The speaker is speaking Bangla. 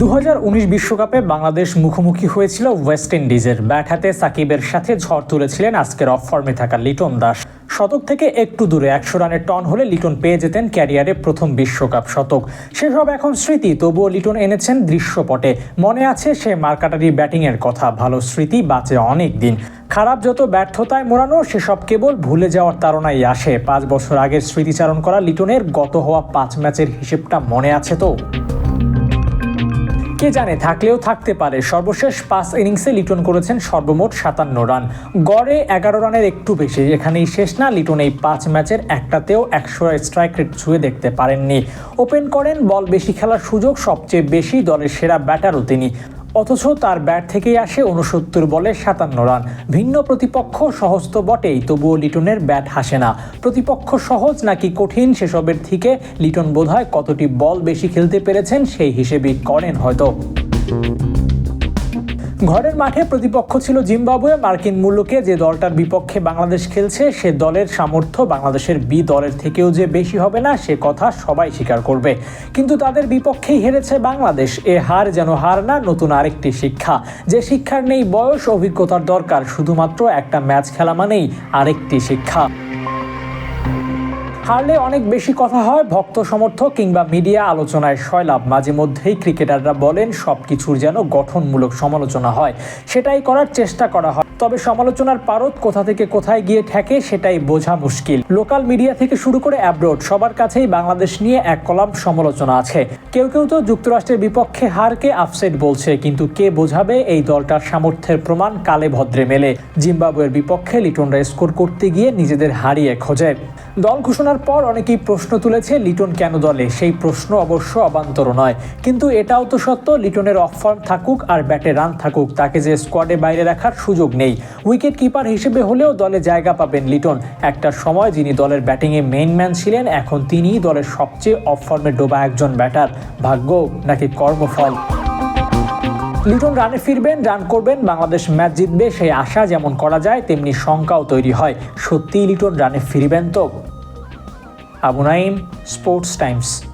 দু হাজার উনিশ বিশ্বকাপে বাংলাদেশ মুখোমুখি হয়েছিল ওয়েস্ট ইন্ডিজের। ব্যাট হাতে সাকিবের সাথে ঝড় তুলেছিলেন আজকের অফ ফর্মে থাকা লিটন দাস। শতক থেকে একটু দূরে একশো রানের টন হলে লিটন পেয়ে যেতেন ক্যারিয়ারে প্রথম বিশ্বকাপ শতক। সেসব এখন স্মৃতি, তবুও লিটন এনেছেন দৃশ্যপটে। মনে আছে সে মার্কাটারি ব্যাটিংয়ের কথা, ভালো স্মৃতি বাঁচে অনেক দিন। খারাপ যত ব্যর্থতায় মোড়ানো, সেসব কেবল ভুলে যাওয়ার তাড়নাই আসে। পাঁচ বছর আগের স্মৃতিচারণ করা লিটনের গত হওয়া পাঁচ ম্যাচের হিসেবটা মনে আছে তো? কে জানে, থাকলেও থাকতে পারে। সর্বশেষ পাঁচ ইনিংসে লিটন করেছেন সর্বমোট সাতান্ন রান। গড়ে এগারো রানের একটু বেশি। এখানেই শেষ না, লিটন এই পাঁচ ম্যাচের একটাতেও একশো স্ট্রাইক রেট ছুঁয়ে দেখতে পারেননি। ওপেন করেন, বল বেশি খেলার সুযোগ, সবচেয়ে বেশি দলের সেরা ব্যাটারও তিনি। অথচ তার ব্যাট থেকেই আসে উনসত্তর বলে সাতান্ন রান। ভিন্ন প্রতিপক্ষ সহজ তো বটেই, তবুও লিটনের ব্যাট হাসে না। প্রতিপক্ষ সহজ নাকি কঠিন সেসবের থেকে লিটন বোধহয় কতটি বল বেশি খেলতে পেরেছেন সেই হিসেবেই করেন হয়তো। ঘরের মাঠে প্রতিপক্ষ ছিল জিম্বাবুয়ে। মার্কিন মূল্যকে যে দলটার বিপক্ষে বাংলাদেশ খেলছে, সে দলের সামর্থ্য বাংলাদেশের বি দলের থেকেও যে বেশি হবে না, সে কথা সবাই স্বীকার করবে। কিন্তু তাদের বিপক্ষেই হেরেছে বাংলাদেশ। এ হার যেন হার না, নতুন আরেকটি শিক্ষা। যে শিক্ষার নেই বয়স, অভিজ্ঞতার দরকার, শুধুমাত্র একটা ম্যাচ খেলা মানেই আরেকটি শিক্ষা। হারলে অনেক বেশি কথা হয়, ভক্ত, সমর্থক কিংবা মিডিয়া আলোচনায় সয়লাভ মাঝে মধ্যেই ক্রিকেটাররা বলেন সব কিছুর যেন গঠনমূলক সমালোচনা হয়। সেটাই করার চেষ্টা করা হয়। তবে সমালোচনার পারদ কোথা থেকে কোথায় গিয়ে ঠেকে, সেটাই বোঝা মুশকিল। লোকাল মিডিয়া থেকে শুরু করে অ্যাব্রোড, সবার কাছেই বাংলাদেশ নিয়ে এক কলাম সমালোচনা আছে। কেউ কেউ তো যুক্তরাষ্ট্রের বিপক্ষে হারকে আপসেট বলছে, কিন্তু কে বোঝাবে এই দলটার সামর্থ্যের প্রমাণ কালে ভদ্রে মেলে। জিম্বাবুয়ের বিপক্ষে লিটনরা স্কোর করতে গিয়ে নিজেদের হারিয়ে খোঁজে। দল ঘোষণার পর অনেকেই প্রশ্ন তুলেছে, লিটন কেন দলে? সেই প্রশ্ন অবশ্য অবান্তর নয়। কিন্তু এটাও তো সত্য, লিটনের অফ ফর্ম থাকুক আর ব্যাটে রান থাকুক, তাকে যে স্কোয়াডে বাইরে রাখার সুযোগ নেই। উইকেট কিপার হিসেবে হলেও দলে জায়গা পাবেন লিটন। একটা সময় যিনি দলের ব্যাটিংয়ে মেইন ম্যান ছিলেন, এখন তিনিই দলের সবচেয়ে অফ ফর্মে ডোবা একজন ব্যাটার। ভাগ্য নাকি কর্মফল? লিটন রানে ফিরবেন, রান করবেন, বাংলাদেশ ম্যাচ জিতবে, সেই আশা যেমন করা যায়, তেমনি শঙ্কাও তৈরি হয়। সত্যিই লিটন রানে ফিরবেন তো? Abu sports times